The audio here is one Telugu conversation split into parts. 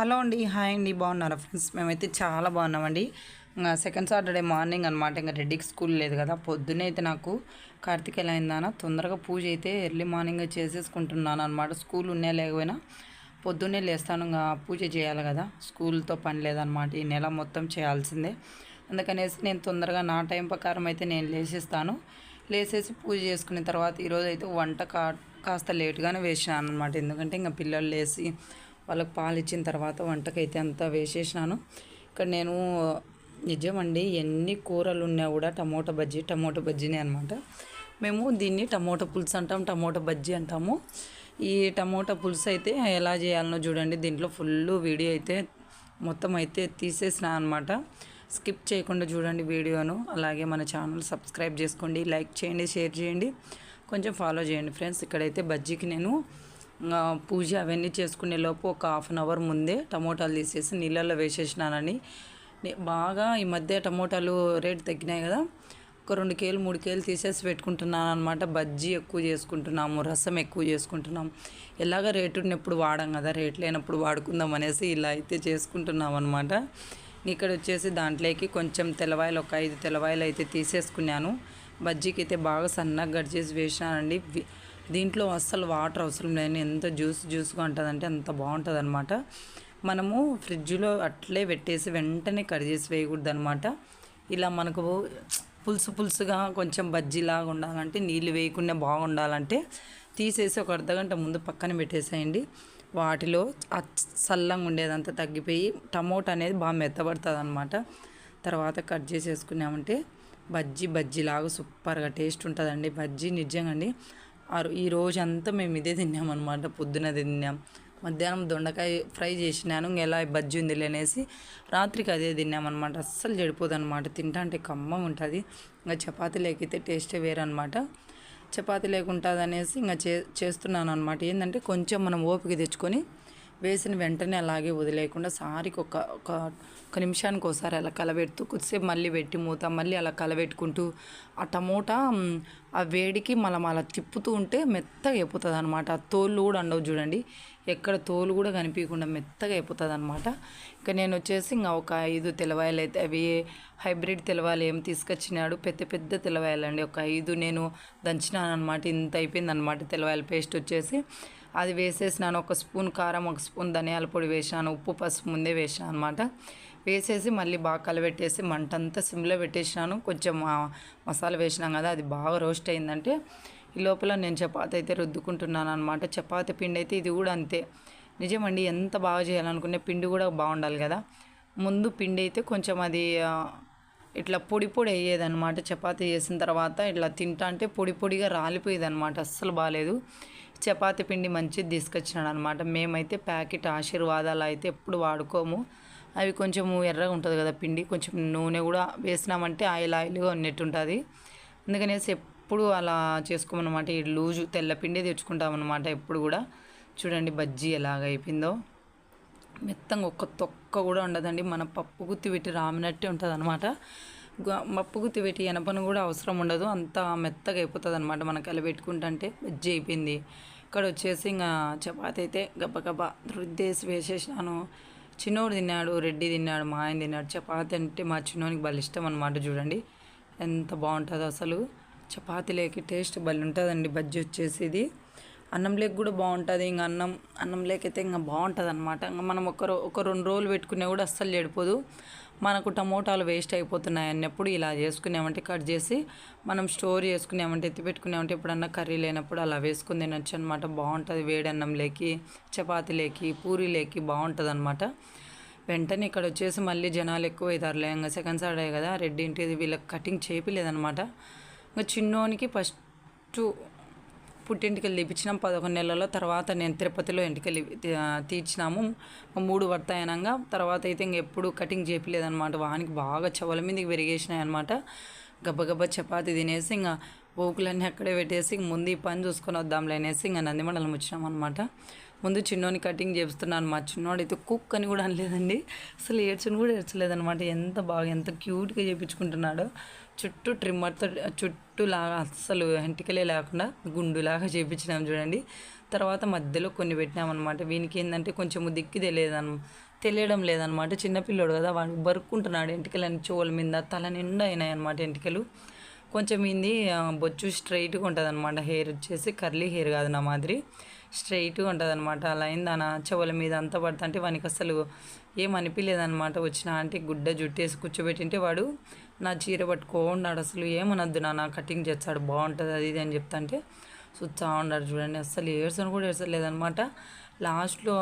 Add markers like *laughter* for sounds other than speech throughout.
హలో అండి హాయ్ అండి బాగున్నారా ఫ్రెండ్స్? మేమైతే చాలా బాగున్నామండి. ఇంకా సెకండ్ సాటర్డే మార్నింగ్ అనమాట ఇంకా రెడ్డికి స్కూల్ లేదు కదా పొద్దునే అయితే నాకు కార్తీక అయిందాన తొందరగా పూజ అయితే ఎర్లీ మార్నింగ్ చేసేసుకుంటున్నాను అనమాట స్కూల్ ఉన్నా లేకపోయినా పొద్దున్నే లేస్తాను ఇంకా పూజ చేయాలి కదా స్కూల్తో పని లేదనమాట ఈ నెల మొత్తం చేయాల్సిందే. అందుకనేసి నేను తొందరగా నా టైం ప్రకారం అయితే నేను లేచేస్తాను లేసేసి పూజ చేసుకున్న తర్వాత ఈరోజు అయితే వంట కా కాస్త లేట్గానే వేసాను అనమాట ఎందుకంటే ఇంకా పిల్లలు లేచి వాళ్ళకి పాలు ఇచ్చిన తర్వాత వంటకైతే అంతా వేసేసినాను. ఇక్కడ నేను నిజమండి ఎన్ని కూరలు ఉన్నా కూడా టమోటా బజ్జీ టమోటా బజ్జీనే అనమాట మేము దీన్ని టమోటా పులుసు అంటాం టమోటా బజ్జీ అంటాము. ఈ టమోటా పులుసు అయితే ఎలా చేయాలనో చూడండి. దీంట్లో ఫుల్ వీడియో అయితే మొత్తం అయితే తీసేసిన అనమాట స్కిప్ చేయకుండా చూడండి వీడియోను. అలాగే మన ఛానల్ సబ్స్క్రైబ్ చేసుకోండి లైక్ చేయండి షేర్ చేయండి. కొంచెం ఫాలో చేయండి ఫ్రెండ్స్. ఇక్కడైతే బజ్జీకి నేను పూజ అవన్నీ చేసుకునే లోపు ఒక హాఫ్ అన్ అవర్ ముందే టమోటాలు తీసేసి నీళ్ళల్లో వేసేసినానని. బాగా ఈ మధ్య టమోటాలు రేట్ తగ్గినాయి కదా. ఒక రెండు కేలు మూడు కేలు తీసేసి పెట్టుకుంటున్నాను అనమాట బజ్జీ ఎక్కువ చేసుకుంటున్నాము రసం ఎక్కువ చేసుకుంటున్నాం. ఎలాగ రేటు ఎప్పుడు వాడాం కదా రేట్ లేనప్పుడు వాడుకుందాం అనేసి ఇలా అయితే చేసుకుంటున్నాం అనమాట ఇక్కడ వచ్చేసి దాంట్లోకి కొంచెం తెల్లవాయలు ఒక ఐదు తెల్లవాయలు అయితే తీసేసుకున్నాను. బజ్జీకి అయితే బాగా సన్నగా గడిచేసి వేసినానండి. దీంట్లో అస్సలు వాటర్ అవసరం లేదు ఎంత జ్యూస్ జ్యూస్గా ఉంటుందంటే అంత బాగుంటుంది అనమాట మనము ఫ్రిడ్జ్లో అట్లే పెట్టేసి వెంటనే కట్ చేసి వేయకూడదు అనమాట ఇలా మనకు పులుసు పులుసుగా కొంచెం బజ్జీలాగా ఉండాలంటే నీళ్ళు వేయకుండా బాగుండాలంటే తీసేసి ఒక అర్ధగంట ముందు పక్కన పెట్టేసేయండి. వాటిలో చల్లంగా ఉండేదంతా తగ్గిపోయి టమోటా అనేది బాగా మెత్తబడుతుంది అనమాట తర్వాత కట్ చేసేసుకున్నామంటే బజ్జీ బజ్జీలాగా సూపర్గా టేస్ట్ ఉంటుందండి. బజ్జీ నిజంగా అండి. ఈ రోజంతా మేము ఇదే తిన్నామన్నమాట పొద్దున తిన్నాం. మధ్యాహ్నం దొండకాయ ఫ్రై చేసినాను ఇంకా ఎలా బజ్జీ ఉంది లేనేసి రాత్రికి అదే తిన్నామన్నమాట. అస్సలు చెడిపోదు అనమాట తింటా అంటే కమ్మం ఉంటుంది. ఇంకా చపాతీ లేకైతే టేస్టే వేరనమాట చపాతీ లేకుంటుంది అనేసి ఇంకా చే చేస్తున్నాను అనమాట ఏంటంటే కొంచెం మనం ఓపిక తెచ్చుకొని వేసిన వెంటనే అలాగే వదిలేయకుండా సారికి ఒక ఒక ఒక నిమిషానికి ఒకసారి అలా కలబెడుతూ కొద్దిసేపు మళ్ళీ పెట్టి మూత మళ్ళీ అలా కలబెట్టుకుంటూ ఆ టమోటా ఆ వేడికి మనం అలా తిప్పుతూ ఉంటే మెత్తగా అయిపోతుంది అనమాట ఆ తోలు కూడా ఉండవు చూడండి. ఎక్కడ తోలు కూడా కనిపించకుండా మెత్తగా అయిపోతుంది అనమాట ఇంకా నేను వచ్చేసి ఇంకా ఒక ఐదు తెలవాయలు అయితే అవి హైబ్రిడ్ తెలవాయలు ఏం తీసుకొచ్చినాడు. పెద్ద పెద్ద తెలవాయలు అండి ఒక ఐదు నేను దంచినాను అనమాట ఇంత అయిపోయింది అనమాట తెలవాయల పేస్ట్ వచ్చేసి. అది వేసేసినాను. ఒక స్పూన్ కారం ఒక స్పూన్ ధనియాల పొడి వేసాను ఉప్పు పసుపు ముందే వేసాను అనమాట వేసేసి మళ్ళీ బాగా కలబెట్టేసి మంట అంతా సిమ్లో పెట్టేసినాను. కొంచెం మసాలా వేసినాం కదా అది బాగా రోస్ట్ అయిందంటే ఈ లోపల నేను చపాతి అయితే రుద్దుకుంటున్నాను అనమాట చపాతి పిండి అయితే ఇది కూడా అంతే. నిజమండి ఎంత బాగా చేయాలనుకునే పిండి కూడా బాగుండాలి కదా. ముందు పిండి అయితే కొంచెం అది ఇట్లా పొడి పొడి అయ్యేదన్నమాట. చపాతీ చేసిన తర్వాత ఇట్లా తింటా అంటే పొడి పొడిగా రాలిపోయేది అనమాట అస్సలు బాగాలేదు. చపాతి పిండి మంచిది తీసుకొచ్చినాడు అనమాట మేమైతే ప్యాకెట్ ఆశీర్వాదాలు అయితే ఎప్పుడు వాడుకోము. అవి కొంచెం ఎర్రగా ఉంటుంది కదా పిండి కొంచెం నూనె కూడా వేసినామంటే ఆయిల్ ఆయిల్గా ఉన్నట్టు ఉంటుంది అందుకనేసి ఎప్పుడు అలా చేసుకోమన్నమాట. ఈ లూజు తెల్ల పిండి తెచ్చుకుంటామన్నమాట ఎప్పుడు కూడా. చూడండి బజ్జీ ఎలాగ అయిపోయిందో. మెత్తంగా ఒక్క తొక్క కూడా ఉండదండి. మన పప్పు గుత్తి పెట్టి రామినట్టే ఉంటుంది అనమాట మప్పుగుతి పెట్టి ఎనపను కూడా అవసరం ఉండదు. అంత మెత్తగా అయిపోతుంది అనమాట అలా కలిపెట్టుకుంటుంటే బజ్జీ అయిపోయింది. ఇక్కడ వచ్చేసి ఇంకా చపాతి అయితే గబగబా రుద్దేసి వేసేసినాను. చిన్నోడు తిన్నాడు రెడ్డి తిన్నాడు మా ఆయన తిన్నాడు. చపాతి అంటే మా చిన్నోనికి భలే ఇష్టం అనమాట చూడండి. ఎంత బాగుంటుందో అసలు. చపాతీ లేకి టేస్ట్ భలే ఉంటుందండి. బజ్జీ వచ్చేసి ఇది అన్నం లేక కూడా బాగుంటుంది ఇంకా అన్నం అన్నం లేకైతే ఇంకా బాగుంటుంది అనమాట ఇంకా మనం ఒక ఒక రెండు రోజులు పెట్టుకునే కూడా అస్సలు చెడిపోదు. మనకు టమోటాలు వేస్ట్ అయిపోతున్నాయి అన్నప్పుడు ఇలా చేసుకున్నామంటే కట్ చేసి మనం స్టోర్ చేసుకున్నామంటే ఎత్తి పెట్టుకున్నామంటే ఎప్పుడన్నా కర్రీ లేనప్పుడు అలా వేసుకుని తినొచ్చు అనమాట బాగుంటుంది వేడి అన్నం లేకి చపాతీ లేకి పూరి లేకి బాగుంటుంది అనమాట వెంటనే ఇక్కడ వచ్చేసి మళ్ళీ జనాలు ఎక్కువ అవుతారులే ఇంకా సెకండ్ సాటర్డే కదా రెడ్డి ఇంటిది వీళ్ళకి కటింగ్ చేపిలేదనమాట ఇంకా చిన్నోనికి ఫస్ట్ పుట్టింటికెళ్ళి తెప్పించినాం పదకొండు నెలల తర్వాత నేను తిరుపతిలో ఇంటికెళ్ళి తీర్చినాము. మూడు వర్తాయనంగా తర్వాత అయితే ఇంక ఎప్పుడు కటింగ్ చేయలేదన్నమాట వానికి బాగా చెవుల మీదకి పెరిగేసినాయి అనమాట గబ్బగబ్బ చపాతి తినేసి ఇంకా ఓకులన్నీ అక్కడే పెట్టేసి ముందు ఈ పని చూసుకొని వద్దాంలే అనేసి ఇంకా నందిమండలం వచ్చినాం అనమాట ముందు చిన్నోని కటింగ్ చేస్తున్నాను మా చిన్నోడు అయితే కుక్ అని కూడా అనలేదండి. అసలు ఏడ్చని కూడా ఏడ్చలేదనమాట ఎంత బాగా ఎంత క్యూట్గా చేయించుకుంటున్నాడో చుట్టూ ట్రిమ్మర్తో చుట్టూ లాగా అస్సలు ఎంటికలే లేకుండా గుండులాగా చేయించినాం చూడండి. తర్వాత మధ్యలో కొన్ని పెట్టినామన్నమాట. వీనికి ఏంటంటే కొంచెం దిక్కు తెలియదు తెలియడం లేదనమాట చిన్నపిల్లోడు కదా వాడు బరుక్కుంటున్నాడు ఎంటికలని చెవుల మీద తల నిండా అయినాయి అనమాట ఎంటికలు కొంచెం ఇంది బొచ్చు స్ట్రైట్గా ఉంటుంది అనమాట హెయిర్ వచ్చేసి కర్లీ హెయిర్ కాదు నా మాదిరి. స్ట్రైట్గా ఉంటుంది అనమాట అలా అయింది నా చెవుల మీద అంతా పడుతుంటే వానికి అసలు ఏం అనిపించలేదనమాట వచ్చిన ఆంటీ గుడ్డ జుట్టేసి కూర్చోబెట్టింటే వాడు నా చీర పట్టుకోన్నాడు అసలు ఏమనొద్దు నా కటింగ్ చేస్తాడు బాగుంటుంది అది ఇది అని చెప్తాంటే సుచ్చా ఉన్నాడు చూడండి. అస్సలు ఏడ్సని కూడా ఏడ్చలేదనమాట లాస్ట్లో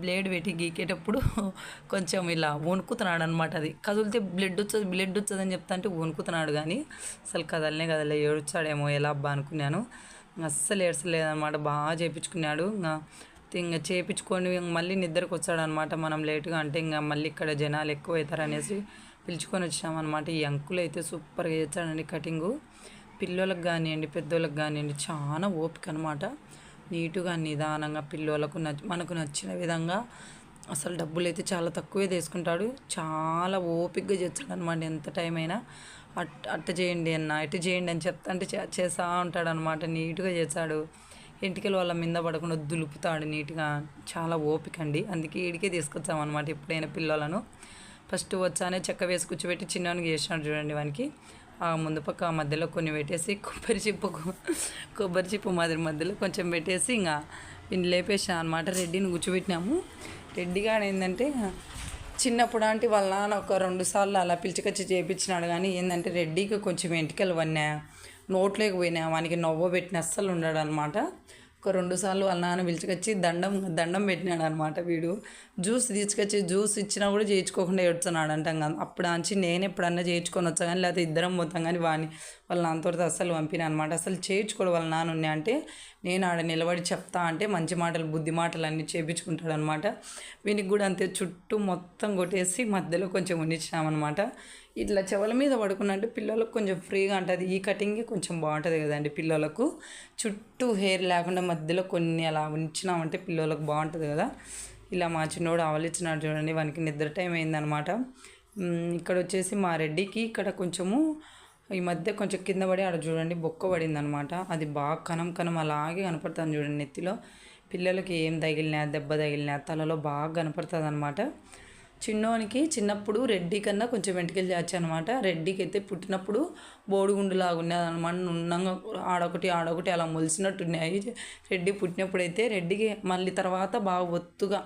బ్లేడ్ పెట్టి గీకేటప్పుడు *laughs* కొంచెం ఇలా వణుకుతున్నాడు అనమాట అది. కదిలితే బ్లడ్ వచ్చేది బ్లడ్ వచ్చేదని అని చెప్తాంటే వణుకుతున్నాడు కానీ అసలు కదలనే కదలే ఏడ్చాడేమో ఎలా అబ్బా అనుకున్నాను. అస్సలు ఏడ్చలేదన్నమాట. బాగా చేయించుకున్నాడు ఇంకా ఇంకా చేయించుకొని మళ్ళీ నిద్రకు వచ్చాడనమాట మనం లేటుగా అంటే ఇంకా మళ్ళీ ఇక్కడ జనాలు ఎక్కువ అవుతారనేసి పిలుచుకొని వచ్చామన్నమాట. ఈ అంకులు అయితే సూపర్గా చేస్తాడండి కటింగు. పిల్లలకు కానివ్వండి పెద్దోళ్ళకి కానివ్వండి చాలా ఓపిక అనమాట నీటుగా నిదానంగా పిల్లలకు నచ్చ మనకు నచ్చిన విధంగా అసలు డబ్బులు అయితే చాలా తక్కువే తీసుకుంటాడు. చాలా ఓపికగా చేస్తాడు అనమాట ఎంత టైం అయినా అట్ అట్ట చేయండి అన్న ఇటు చేయండి అని చెప్తా అంటే చే- చేస్తా ఉంటాడు అనమాట నీట్గా చేస్తాడు. ఇంటికెళ్ళి వాళ్ళ మీద పడకుండా దులుపుతాడు నీట్గా. చాలా ఓపిక అండి. అందుకే ఈడికే తీసుకొచ్చామన్నమాట ఎప్పుడైనా పిల్లలను ఫస్ట్ వచ్చానే చెక్క వేసి కూర్చోబెట్టి చిన్నవానికి చేసినాడు చూడండి వానికి. ఆ ముందు పక్క మధ్యలో కొన్ని పెట్టేసి కొబ్బరి చిప్పు కొబ్బరి చిప్పు మాదిరి మధ్యలో కొంచెం పెట్టేసి ఇంకా వీడిని లేపేసిన అనమాట రెడ్డిని కూర్చోబెట్టినాము. రెడ్డిగా ఏంటంటే చిన్నప్పుడు అంటే వాళ్ళ నాన్న ఒక రెండు సార్లు అలా పిలిచికొచ్చి చేయించినాడు కానీ ఏంటంటే రెడ్డికి కొంచెం వెంటికలు వన్నా నోట్లోకి పోయినా వానికి నవ్వ పెట్టిన అస్సలు ఉన్నాడు అనమాట ఒక రెండు సార్లు వాళ్ళ నాన్న పిలిచికొచ్చి దండం దండం పెట్టినాడు అనమాట వీడు. జ్యూస్ తీసుకొచ్చి జ్యూస్ ఇచ్చినా కూడా చేయించుకోకుండా ఏడుతున్నాడు అంటాం కదా అప్పుడు అంచి నేను ఎప్పుడన్నా చేయించుకొని వచ్చా కానీ లేకపోతే ఇద్దరం పోతాం కానీ వాని వాళ్ళ నాన్నతో అస్సలు పంపిన అనమాట అసలు చేయించుకోడు వాళ్ళ నాన్న ఉన్నా అంటే నేను ఆడ నిలబడి చెప్తా అంటే మంచి మాటలు బుద్ధి మాటలు అన్నీ చేయించుకుంటాడు అనమాట వీనికి కూడా అంతే చుట్టూ మొత్తం కొట్టేసి మధ్యలో కొంచెం ఉండించినామన్నమాట ఇట్లా చెవుల మీద పడుకున్నట్టు పిల్లలకు కొంచెం ఫ్రీగా ఉంటుంది ఈ కటింగ్ కొంచెం బాగుంటుంది కదండి పిల్లలకు. చుట్టూ హెయిర్ లేకుండా మధ్యలో కొన్ని అలా ఉంచినామంటే పిల్లలకు బాగుంటుంది కదా. ఇలా మా చిన్నోడు ఆవలిచ్చినాడు చూడండి వానికి నిద్ర టైం అయిందనమాట. ఇక్కడ వచ్చేసి మా రెడ్డికి ఇక్కడ కొంచెము ఈ మధ్య కొంచెం కింద పడి ఆడ చూడండి బొక్క పడింది అనమాట అది బాగా కనం కనం అలాగే కనపడుతుంది చూడండి నెత్తిలో. పిల్లలకి ఏం తగిలినా దెబ్బ తగిలినా తలలో బాగా కనపడుతుంది అనమాట చిన్నోనికి చిన్నప్పుడు రెడ్డి కన్నా కొంచెం వెంటకెళ్ళి చేర్చానమాట రెడ్డికి అయితే పుట్టినప్పుడు బోడిగుండులాగా ఉన్నది అనమాట నున్నంగా ఆడొకటి ఆడొకటి అలా మొలిసినట్టున్నాయి. రెడ్డి పుట్టినప్పుడు అయితే రెడ్డికి మళ్ళీ తర్వాత బాగా ఒత్తుగా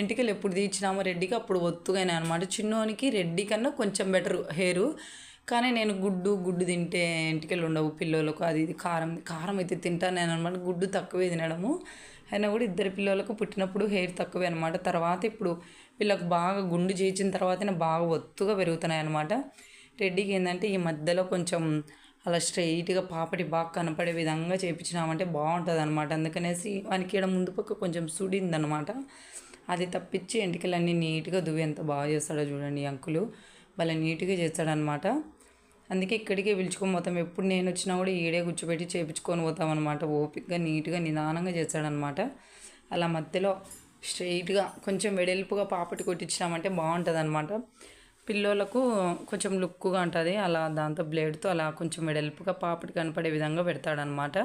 ఎంటికలు ఎప్పుడు తీర్చినామో రెడ్డికి అప్పుడు ఒత్తుగానే అనమాట చిన్నోనికి రెడ్డి కన్నా కొంచెం బెటర్ హెయిర్. కానీ నేను గుడ్డు గుడ్డు తింటే ఇంటికెళ్ళి ఉండవు పిల్లలకు అది ఇది కారం కారం అయితే తింటాను నేను అనమాట గుడ్డు తక్కువే తినడము. అయినా కూడా ఇద్దరు పిల్లలకు పుట్టినప్పుడు హెయిర్ తక్కువే అనమాట తర్వాత ఇప్పుడు వీళ్ళకి బాగా గుండు చేయించిన తర్వాతనే బాగా ఒత్తుగా పెరుగుతున్నాయి అనమాట రెడ్డికి ఏంటంటే ఈ మధ్యలో కొంచెం అలా స్ట్రైట్గా పాపటి బాగా కనపడే విధంగా చేయించినామంటే బాగుంటుంది అనమాట అందుకనేసి వానికి ఇక్కడ ముందు పక్క కొంచెం సుడిందనమాట అది తప్పించి ఎంటికలన్నీ నీట్గా దువ్వి ఎంత బాగా చేస్తాడో చూడండి అంకులు. భలే నీట్గా చేస్తాడనమాట అందుకే ఇక్కడికే పిలుచుకొని పోతాం. ఎప్పుడు నేను వచ్చినా కూడా ఈడే కూర్చోబెట్టి చేపించుకొని పోతాం అనమాట ఓపిక్గా నీట్గా నిదానంగా చేస్తాడనమాట అలా మధ్యలో స్ట్రైట్గా కొంచెం వెడల్పుగా పాపటి కొట్టించినామంటే బాగుంటుంది అనమాట పిల్లోలకు కొంచెం లుక్గా ఉంటుంది అలా దాంతో బ్లేడ్తో అలా కొంచెం వెడల్పుగా పాపటి కనపడే విధంగా పెడతాడనమాట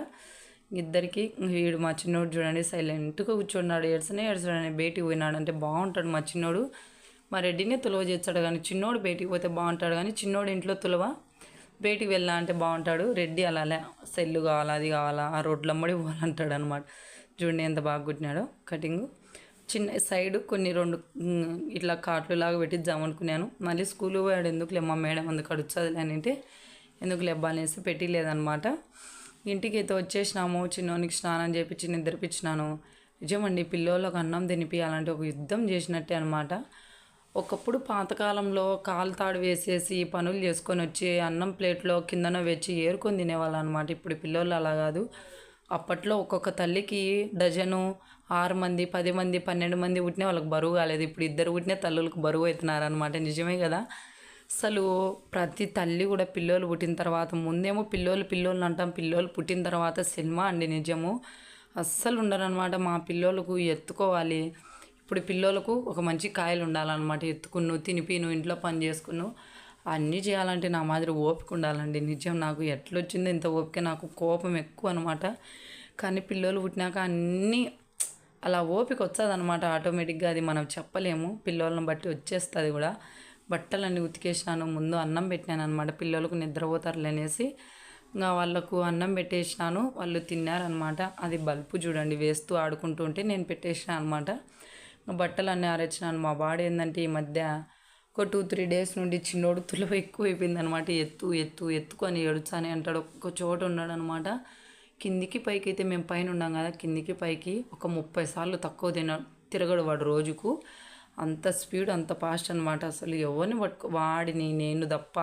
ఇద్దరికి వీడు మా చిన్నోడు చూడండి సైలెంట్గా కూర్చున్నాడు ఏడ్సనే ఏడ్చాడని బయటికి పోయినాడు అంటే బాగుంటాడు మా చిన్నోడు. మా రెడ్డినే తులవ చేస్తాడు కానీ చిన్నోడు బయటికి పోతే బాగుంటాడు కానీ చిన్నోడు ఇంట్లో తులవ బయటికి వెళ్ళా అంటే బాగుంటాడు. రెడ్డి అలా సెల్లు కావాలా అది కావాలా ఆ రోడ్లమ్మడి పోవాలంటాడు అనమాట చూడండి ఎంత బాగా కుట్టినాడో కటింగు. చిన్న సైడ్ కొన్ని రెండు ఇట్లా కాట్లు లాగా పెట్టిద్దాం అనుకున్నాను మళ్ళీ స్కూల్ పోయాడు ఎందుకు మా మేడం అందుకు అడుగుతుంది అని అంటే ఎందుకు లేబ్బానేసి పెట్టిలేదనమాట ఇంటికి అయితే వచ్చేసినాము చిన్నోనికి స్నానం చేపించి నిద్రపించినాను నిజమండి పిల్లోళ్ళకి అన్నం తినిపించాలంటే ఒక యుద్ధం చేసినట్టే అనమాట ఒకప్పుడు పాతకాలంలో కాలు తాడు వేసేసి పనులు చేసుకొని వచ్చి అన్నం ప్లేట్లో కిందన వెచ్చి ఏరుకొని తినేవాళ్ళు అనమాట ఇప్పుడు పిల్లోళ్ళు అలా కాదు. అప్పట్లో ఒక్కొక్క తల్లికి డజను ఆరు మంది పది మంది పన్నెండు మంది పుట్టిన వాళ్ళకి బరువు కాలేదు. ఇప్పుడు ఇద్దరు పుట్టిన తల్లులకు బరువు అవుతున్నారు అనమాట నిజమే కదా? అసలు ప్రతి తల్లి కూడా పిల్లోలు పుట్టిన తర్వాత ముందేమో పిల్లోలు పిల్లోళ్ళు అంటాం. పిల్లోలు పుట్టిన తర్వాత సినిమా అండి నిజము. అస్సలు ఉండరనమాట మా పిల్లోలకు ఎత్తుకోవాలి. ఇప్పుడు పిల్లోలకు ఒక మంచి కాయలు ఉండాలన్నమాట. ఎత్తుకును తినిపిను ఇంట్లో పని చేసుకును అన్నీ చేయాలంటే నా మాదిరి ఓపిక ఉండాలండి. నిజం నాకు ఎట్లొచ్చిందో ఇంత ఓపిక నాకు కోపం ఎక్కువ అనమాట కానీ పిల్లలు పుట్టినాక అన్నీ అలా ఓపిక వచ్చేది అనమాట ఆటోమేటిక్గా అది మనం చెప్పలేము. పిల్లోళ్ళని బట్టి వచ్చేస్తుంది కూడా. బట్టలన్నీ ఉతికేసినాను ముందు అన్నం పెట్టినాను అనమాట పిల్లలకు నిద్రపోతారులే అనేసి ఇంకా వాళ్ళకు అన్నం పెట్టేసినాను. వాళ్ళు తిన్నారనమాట అది బల్పు చూడండి వేస్తూ ఆడుకుంటూ ఉంటే నేను పెట్టేసినాను అనమాట బట్టలు అన్నీ ఆరేసినాను. మా బాడీ ఏంటంటే ఈ మధ్య ఒక టూ త్రీ డేస్ నుండి చిన్నోడు తులవ ఎక్కువ అయిపోయింది అనమాట ఎత్తు ఎత్తు ఎత్తుకొని ఏడుచాని అంటాడు. ఒక్క చోట ఉన్నాడు అనమాట కిందికి పైకి అయితే మేము పైన ఉన్నాం కదా కిందికి పైకి ఒక ముప్పై సార్లు తక్కువ తిన తిరగడు వాడు రోజుకు. అంత స్పీడ్ అంత ఫాస్ట్ అనమాట అసలు ఎవరిని పట్టుకో వాడిని నేను తప్ప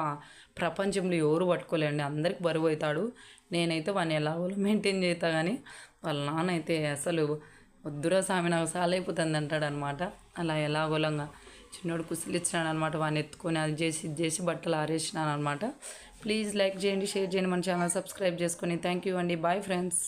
ప్రపంచంలో ఎవరు పట్టుకోలేండి. అందరికి బరువు అవుతాడు. నేనైతే వాడిని ఎలాగోలో మెయింటైన్ చేస్తా కానీ వాళ్ళ నాన్న అయితే అసలు వద్దురా స్వామి నాకు సాలైపోతుంది అంటాడు అనమాట అలా ఎలాగోలంగా చిన్నోడు కుసిలిచ్చినాడు అనమాట వాడిని ఎత్తుకొని అది చేసి ఇది చేసి బట్టలు ఆరేసినాను అనమాట ప్లీజ్ లైక్ చేయండి షేర్ చేయండి మన ఛానల్ సబ్స్క్రైబ్ చేసుకొని. థ్యాంక్ యూ అండి. Bye friends